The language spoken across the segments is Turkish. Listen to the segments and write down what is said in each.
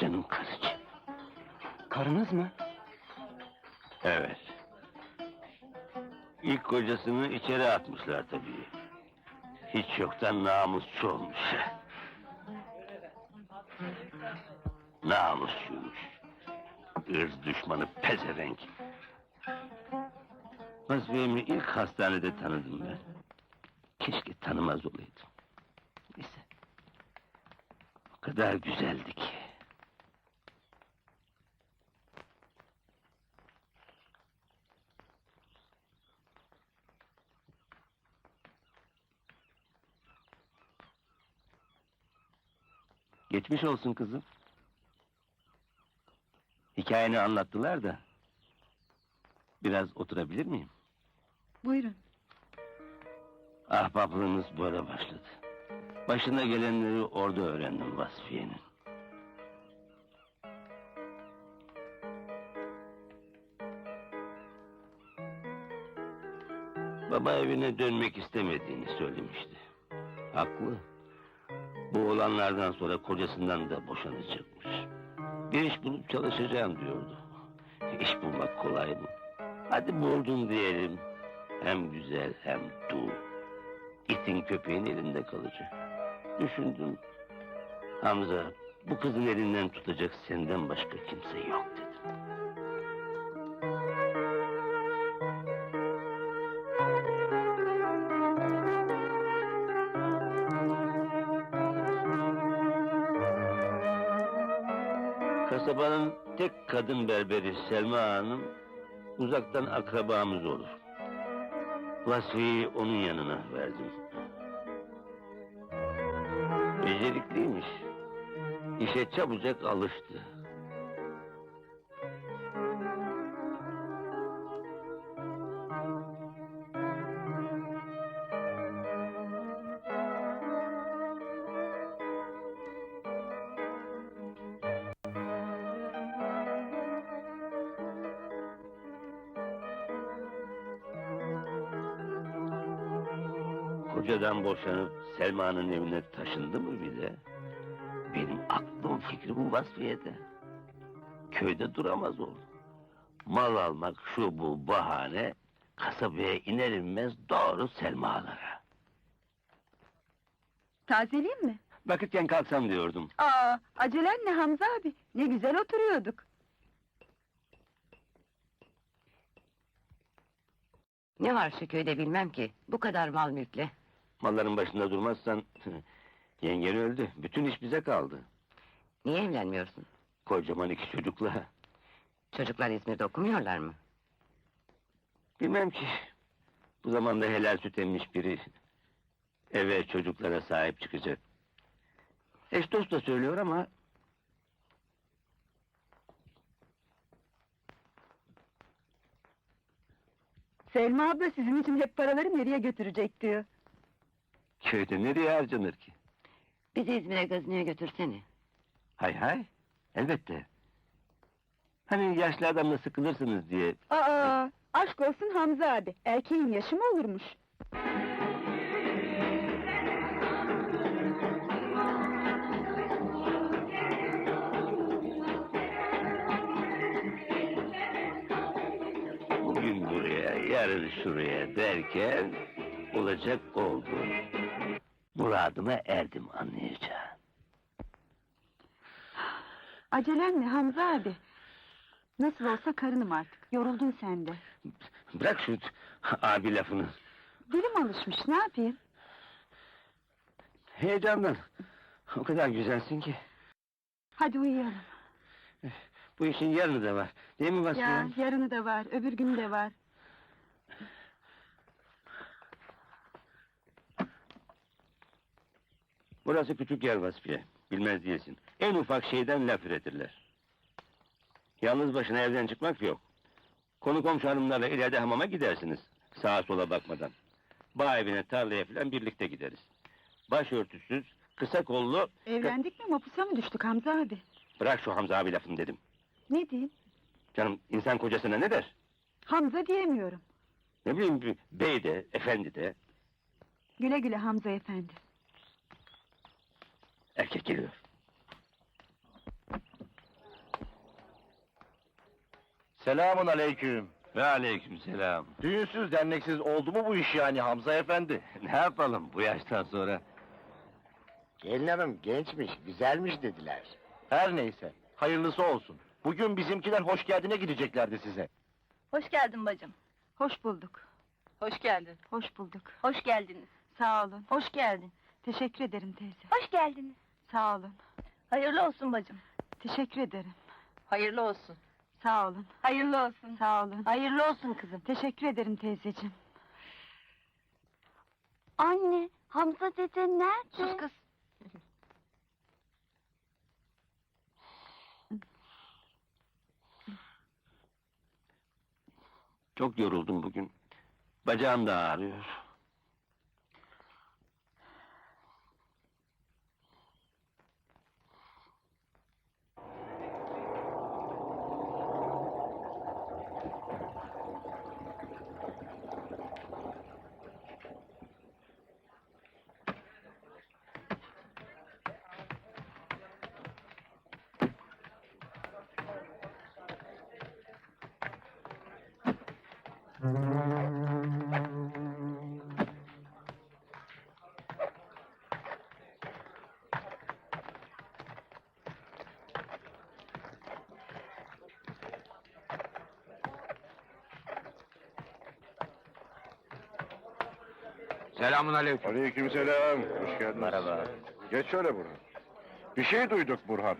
canım karıcığım. Karınız mı? Evet. İlk kocasını içeri atmışlar tabii. Hiç yoktan namusçu olmuş. Namusçuymuş. Irz düşmanı pezevenk. Vasfiyemi ilk hastanede tanıdım ben. Keşke tanımaz olaydım. Neyse. O kadar güzeldi. Geçmiş olsun kızım. Hikayeni anlattılar da. Biraz oturabilir miyim? Buyurun. Ahbaplığımız böyle başladı. Başına gelenleri orada öğrendim Vasfiye'nin. Baba evine dönmek istemediğini söylemişti. Haklı. Bu olanlardan sonra kocasından da boşanacakmış. Bir iş bulup çalışacağım diyordu. İş bulmak kolay mı? Hadi buldun diyelim. Hem güzel hem dul. İtin köpeğin elinde kalacak. Düşündüm. Hamza, bu kızın elinden tutacak senden başka kimse yok dedim. Kasabanın tek kadın berberi Selma Hanım uzaktan akrabamız olur. Vasfi'yi onun yanına verdim. Becerikliymiş. İşe çabucak alıştı. Kocadan boşanıp Selma'nın evine taşındı mı bir de? Benim aklım fikrim Vasfiye'de. Köyde duramaz oldu. Mal almak şu bu bahane, kasabaya iner inmez doğru Selma'lara. Tazeleyeyim mi? Vakitken kalksam diyordum. Aa, acelen ne Hamza abi? Ne güzel oturuyorduk. Ne var şu köyde bilmem ki. Bu kadar mal mülkle. Malların başında durmazsan... Yengen öldü, bütün iş bize kaldı. Niye evlenmiyorsun? Kocaman iki çocukla. Çocuklar İzmir'de okumuyorlar mı? Bilmem ki. Bu zamanda helal süt emmiş biri... ...eve çocuklara sahip çıkacak. Eş dost da söylüyor ama... Selma abla sizin için hep paraları nereye götürecek diyor. ...köyde nereye harcanır ki? Bizi İzmir'e gazinoya götürsene. Hay hay, elbette. Hani yaşlı adamla sıkılırsınız diye... Aa, aşk olsun Hamza abi. Erkeğin yaşı mı olurmuş? Bugün buraya, yarın şuraya derken... ...olacak oldu. Muradıma erdim anlayacağın. Acelen ne Hamza abi? Nasıl olsa karınım artık. Yoruldun sen de. Bırak şu abi lafını. Dilim alışmış ne yapayım? Heyecandan. O kadar güzelsin ki. Hadi uyuyalım. Bu işin yarını da var. Değil mi Vasfiye? Ya yarını da var, öbür günü de var. Burası küçük yer Vasfiye. Bilmez değilsin. En ufak şeyden laf üretirler. Yalnız başına evden çıkmak yok. Konu komşu hanımlarla ileride hamama gidersiniz. Sağa sola bakmadan. Bağ evine, tarlaya falan birlikte gideriz. Başörtüsüz, kısa kollu... Evlendik mi mapusa mı düştük Hamza abi? Bırak şu Hamza abi lafını dedim. Ne diyeyim? Canım insan kocasına ne der? Hamza diyemiyorum. Ne bileyim bey de, efendi de. Güle güle Hamza efendi. Erkek geliyor. Selamun aleyküm. Ve aleyküm selam. Düğünsüz derneksiz oldu mu bu iş yani Hamza efendi? Ne yapalım bu yaştan sonra? Gelin hanım gençmiş, güzelmiş dediler. Her neyse, hayırlısı olsun. Bugün bizimkiler hoş geldine gideceklerdi size. Hoş geldin bacım. Hoş bulduk. Hoş geldin. Hoş bulduk. Hoş geldiniz. Sağ olun. Hoş geldin. Teşekkür ederim teyze. Hoş geldiniz. Sağ olun. Hayırlı olsun bacım. Teşekkür ederim. Hayırlı olsun. Sağ olun. Hayırlı olsun. Sağ olun. Hayırlı olsun kızım. Teşekkür ederim teyzeciğim. Anne, Hamza dede nerede? Sus kız. Çok yoruldum bugün. Bacağım da ağrıyor. Selamun aleyküm. Aleykümselam, hoş geldiniz. Merhaba. Geç şöyle Burhan. Bir şey duyduk Burhan.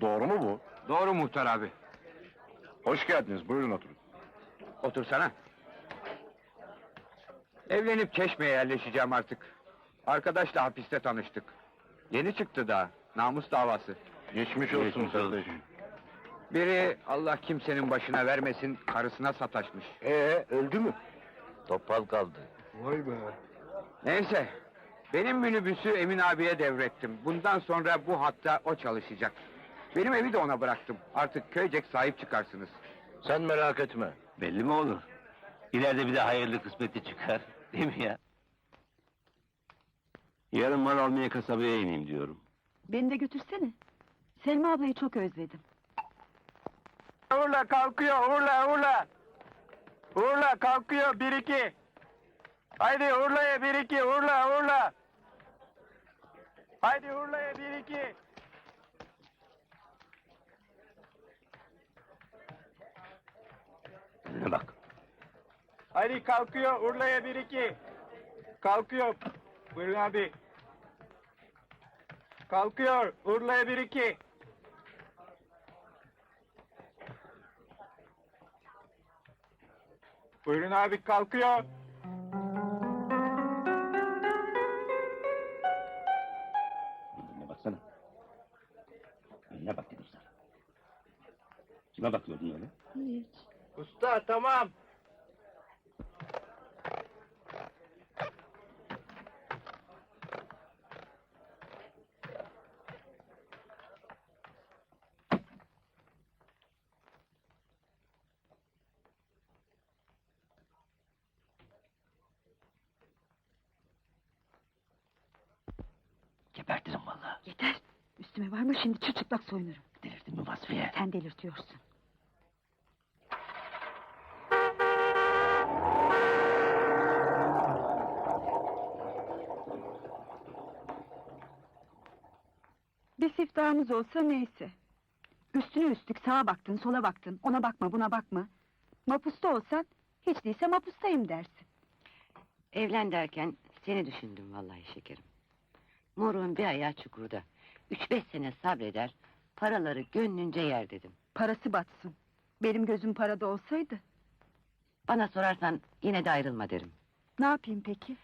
Doğru mu bu? Doğru muhtar abi. Hoş geldiniz, buyurun oturun. Otursana. Evlenip Çeşme'ye yerleşeceğim artık. Arkadaşla hapiste tanıştık. Yeni çıktı daha. Namus davası. Geçmiş olsun Geçmiş kardeş. Biri Allah kimsenin başına vermesin karısına sataşmış. Ee, öldü mü? Topal kaldı. Vay be. Neyse. Benim minibüsü Emin abiye devrettim. Bundan sonra bu hatta o çalışacak. Benim evi de ona bıraktım. Artık köycek sahip çıkarsınız. Sen merak etme. Belli mi olur? İleride bir de hayırlı kısmeti çıkar. Değil mi ya? Yarın mal almaya kasabaya ineyim diyorum. Beni de götürsene. Selma ablayı çok özledim. Uğurla kalkıyor, uğurla, uğurla. Uğurla kalkıyor, bir iki. Haydi uğurlaya bir iki, uğurla, uğurla. Haydi uğurlaya bir iki. Önüne bak. Haydi kalkıyor, uğurlaya bir iki. Kalkıyor. Buyurun abi. Kalkıyor, uğurlaya bir iki. Buyurun abi kalkıyor. Önüne baksana. Önüne bak dedim sana. Kime bakıyordun öyle? Usta tamam. Gebertirim vallahi. Yeter. Üstüme varma şimdi çırçıplak soyunurum. Delirdin mi Vasfiye? Sen delirtiyorsun. Siftahımız olsa neyse. Üstüne üstlük sağa baktın, sola baktın, ona bakma, buna bakma. Mapusta olsan, hiç değilse mapustayım dersin. Evlen derken seni düşündüm vallahi şekerim. Moruğun bir ayağı çukurda. Üç beş sene sabreder, paraları gönlünce yer dedim. Parası batsın. Benim gözüm parada olsaydı, Bana sorarsan yine de ayrılma derim. ne yapayım peki?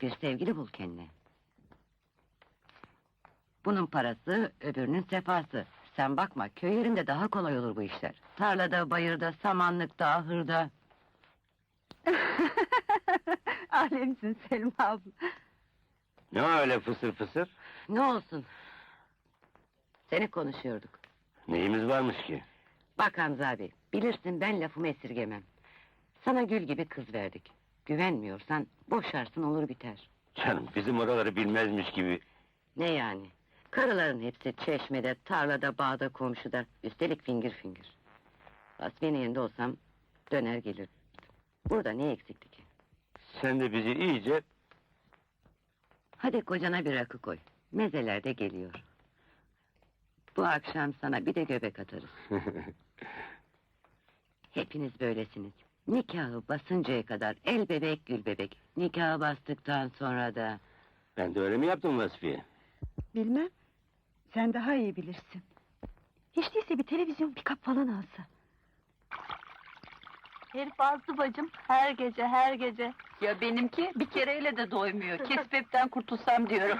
Bir sevgili bul kendine. Bunun parası, öbürünün sefası. Sen bakma, köy yerinde daha kolay olur bu işler. Tarlada, bayırda, samanlıkta, ahırda. Alemsin Selma abla. Ne öyle fısır fısır? Ne olsun? Seni konuşuyorduk. Neyimiz varmış ki? Bak Hamza abi, bilirsin ben lafımı esirgemem. Sana gül gibi kız verdik. Güvenmiyorsan boşarsın olur biter. Canım bizim oraları bilmezmiş gibi. Ne yani? Karıların hepsi çeşmede, tarlada, bağda, komşuda. Üstelik fingir fingir. Hasbiye'nin yerinde olsam döner gelir. Burada ne eksikti ki? Sen de bizi iyice... Hadi kocana bir rakı koy. Mezeler de geliyor. Bu akşam sana bir de göbek atarız. Hepiniz böylesiniz. Nikahı basıncaya kadar el bebek gül bebek. Nikahı bastıktan sonra da... ben de öyle mi yaptım Vasfiye? Bilmem. Sen daha iyi bilirsin. Hiç değilse bir televizyon bir kap falan alsa. Herif azdı bacım. Her gece her gece. Ya benimki bir kereyle de doymuyor. Kesbepten kurtulsam diyorum.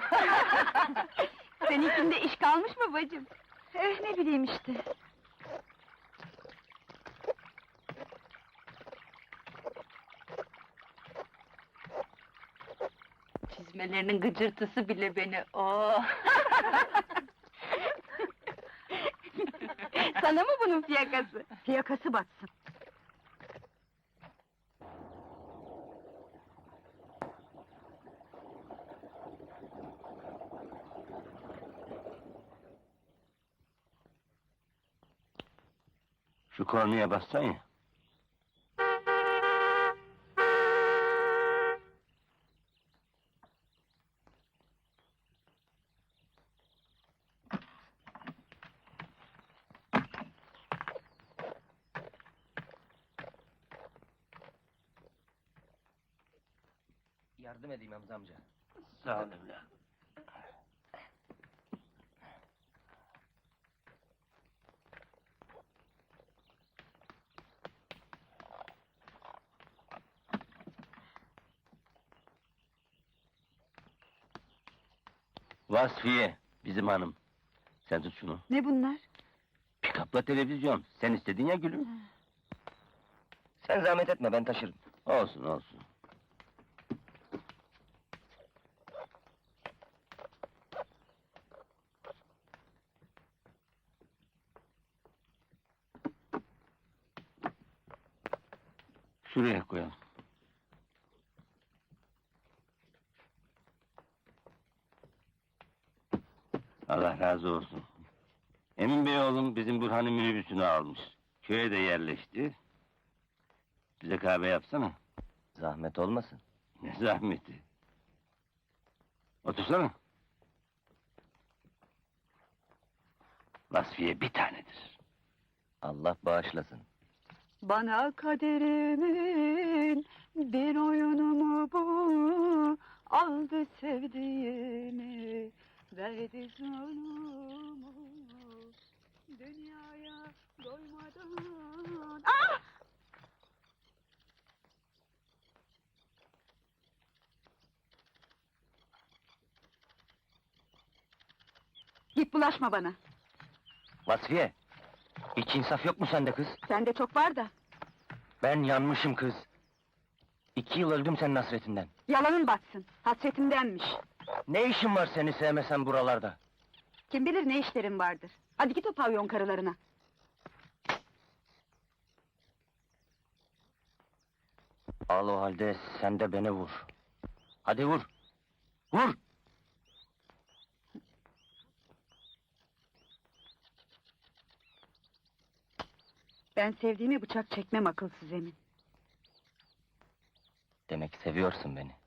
Seninkinde iş kalmış mı bacım? Eh ne bileyim işte. Çizmelerinin gıcırtısı bile beni. Oh. Sana mı bunun fiyakası? Fiyakası batsın. Şu kornaya bassan ya. Yardım edeyim Hamza amca. Sağ ol evladım. Vasfiye, bizim hanım. Sen tut şunu. Ne bunlar? Pikapla televizyon. Sen istedin ya gülüm. Sen zahmet etme ben taşırım. Olsun olsun. Şuraya koyalım. Allah razı olsun. Emin Bey oğlum bizim Burhan'ın minibüsünü almış. Köye de yerleşti. Bize kahve yapsana. Zahmet olmasın. Ne zahmeti. Otursana. Vasfiye bir tanedir. Allah bağışlasın. Bana kaderimin bir oyunu mu bu? Aldı sevdiğimi, verdi zulmü. Dünyaya doymadan... Ah! Git bulaşma bana. Vasfiye, hiç insaf yok mu sende kız? Sende çok var da. Ben yanmışım kız. İki yıl öldüm senin hasretinden. Yalanın batsın. Hasretimdenmiş. Ne işin var seni sevmesen buralarda? Kim bilir ne işlerin vardır. Hadi git o pavyon karılarına. Al o halde sen de beni vur. Hadi vur. Vur! Ben sevdiğime bıçak çekmem akılsız emin. Demek seviyorsun beni.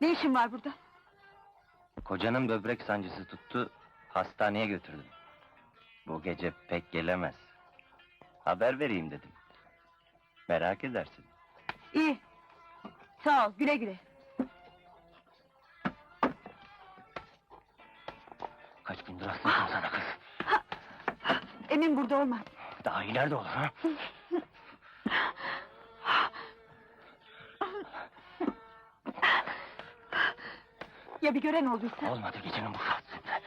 Ne işin var burada? Kocanın böbrek sancısı tuttu, hastaneye götürdüm. Bu gece pek gelemez. Haber vereyim dedim. Merak edersin. İyi. Sağ ol, güle güle. Kaç gündür hastasın sana kız. Emin burada olmaz. Daha ileride olur ha? Ya bir gören olduysa? Olmadı gecenin bu saatinde.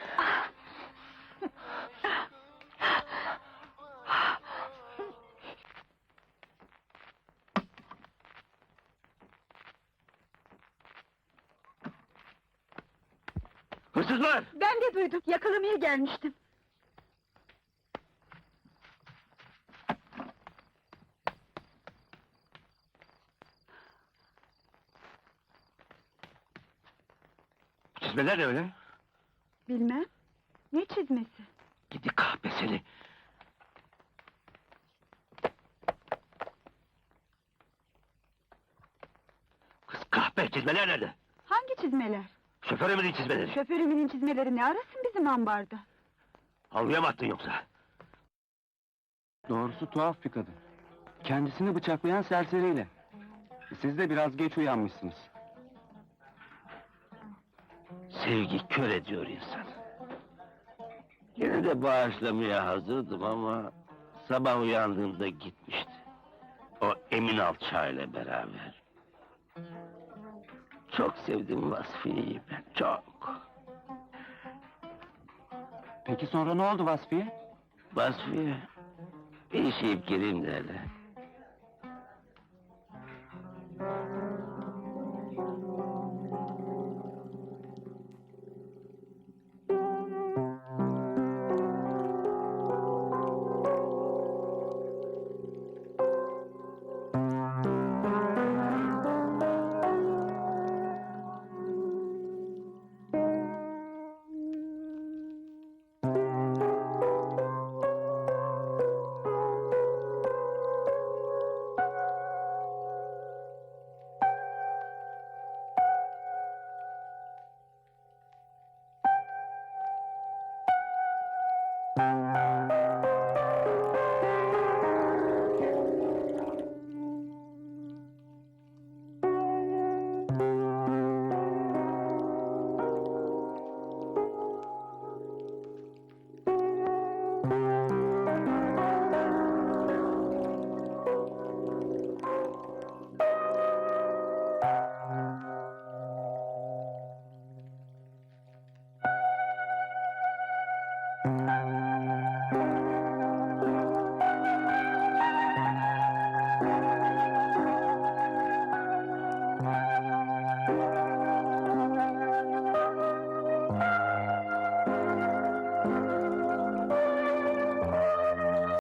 Hırsızlar! Ben de duydum. Yakalamaya gelmiştim. Çizmeler öyle? Bilmem. Ne çizmesi? Gidi kahpe seni. Kız kahpe çizmeler nerede? Hangi çizmeler? Şoför Emin'in çizmeleri. Şoförümün çizmeleri ne arasın bizim ambarda? Havluya mı attın yoksa? Doğrusu tuhaf bir kadın. Kendisini bıçaklayan serseriyle. Siz de biraz geç uyanmışsınız. Sevgi kör ediyor insan. Yine de bağışlamaya hazırdım ama... ...sabah uyandığımda gitmişti. O Emin Alçağ'yla beraber. Çok sevdim Vasfiye'yi ben, çok. Peki sonra ne oldu Vasfiye? Vasfiye, bir işe gireyim de hele.